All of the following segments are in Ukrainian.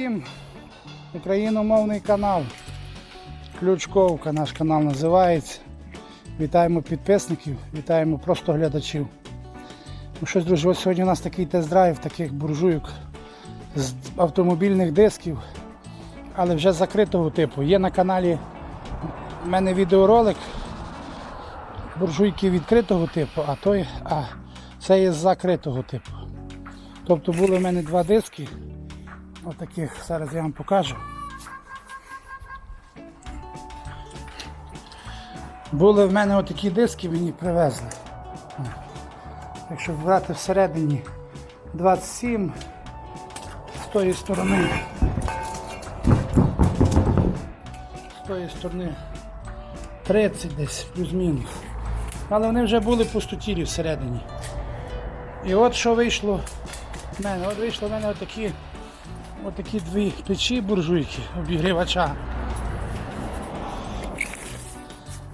всім! Україномовний канал. Ключковка наш канал називається. Вітаємо підписників, вітаємо просто глядачів. Ну щось, друзі, ось сьогодні у нас такий тест-драйв таких буржуйок з автомобільних дисків, але вже закритого типу. Є на каналі в мене відеоролик буржуйки відкритого типу, а той, а це є з закритого типу. Тобто були в мене два диски. Отаких, зараз я вам покажу. Були в мене отакі диски, мені привезли. Якщо брати всередині 27 з тої сторони. З тої сторони 30 десь, плюс-мінус. Але вони вже були пустотілі всередині. І от що вийшло в мене. От вийшло в мене отакі, отакі дві печі буржуйки обігрівача.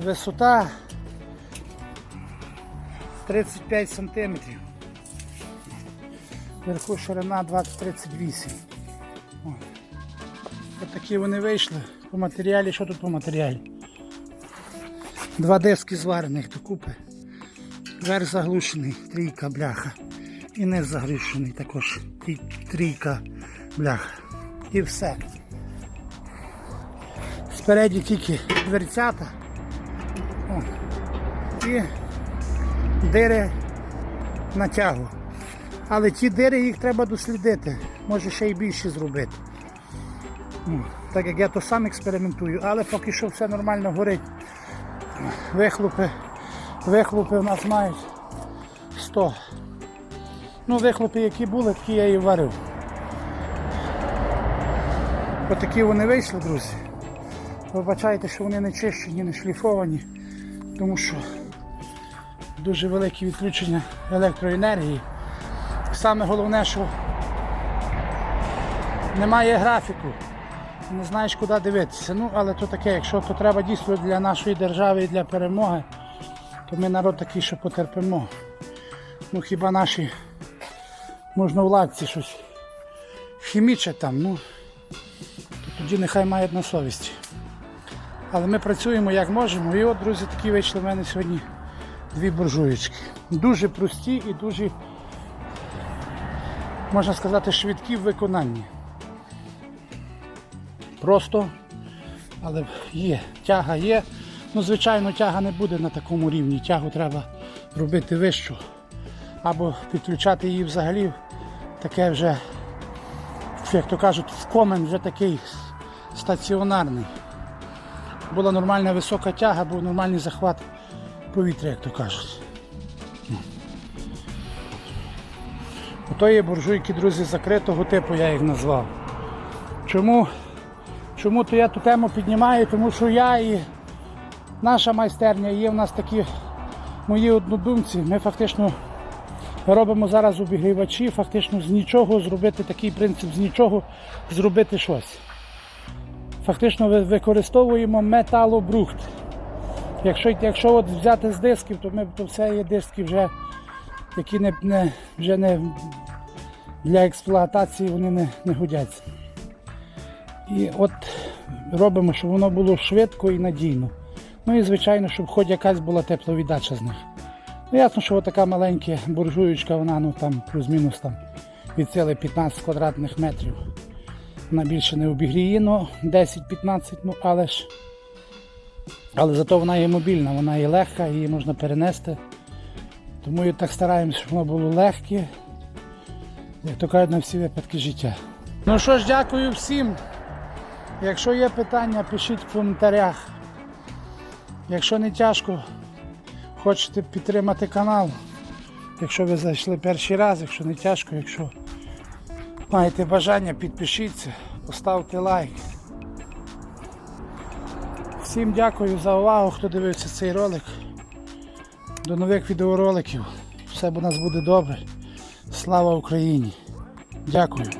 Висота 35 сантиметрів. Вверху ширина 20-38. От. От такі вони вийшли. По матеріалі, що тут по матеріалі? Два диски зварених докупи. Верх заглушений, трійка бляха. І низ заглушений також. трій- Трійка бляха. І все. Спереді тільки дверцята. О. І дири на тягу. Але ті дири їх треба дослідити. Може ще й більше зробити. Ну, так як я то сам експериментую, але поки що все нормально горить. Вихлопи, вихлопи у нас мають 100. Ну, вихлопи, які були, такі я і варив. Отакі вони вийшли, друзі. Вибачайте, що вони не чищені, не шліфовані, тому що дуже велике відключення електроенергії. Саме головне, що немає графіку. Не знаєш, куди дивитися. Ну, але то таке, якщо то треба дійсно для нашої держави і для перемоги, то ми народ такий, що потерпимо. Ну хіба наші можновладці щось хімічать там, ну то тоді нехай мають на совісті. Але ми працюємо як можемо. І от, друзі, такі вийшли в мене сьогодні дві буржуєчки. Дуже прості і дуже, можна сказати, швидкі в виконанні. Просто, але є, тяга є. Ну, звичайно, тяга не буде на такому рівні. Тягу треба робити вищу. Або підключати її взагалі в таке вже, як то кажуть, в комен вже такий стаціонарний. Була нормальна висока тяга, був нормальний захват повітря, як то кажуть. Ото є буржуйки, друзі, закритого типу, я їх назвав. Чому? Чому то я ту тему піднімаю? Тому що я і наша майстерня є в нас такі мої однодумці. Ми фактично робимо зараз обігрівачі, фактично з нічого зробити такий принцип, з нічого зробити щось. Фактично використовуємо металобрухт. Якщо, якщо от взяти з дисків, то ми то все є диски вже, які не, не, вже не для експлуатації вони не, не годяться. І от робимо, щоб воно було швидко і надійно. Ну і звичайно, щоб хоч якась була тепловіддача з них. Ну, ясно, що така маленька буржуючка, вона ну, там плюс-мінус там, від сили 15 квадратних метрів. Вона більше не обігріє, ну 10-15, ну але ж. Але зато вона є мобільна, вона є легка, її можна перенести. Тому і так стараємося, щоб воно було легке, як то кажуть, на всі випадки життя. Ну що ж, дякую всім. Якщо є питання, пишіть в коментарях. Якщо не тяжко, хочете підтримати канал, якщо ви зайшли перший раз, якщо не тяжко, якщо маєте бажання, підпишіться, поставте лайк. Всім дякую за увагу, хто дивився цей ролик. До нових відеороликів. Все у нас буде добре. Слава Україні! Дякую.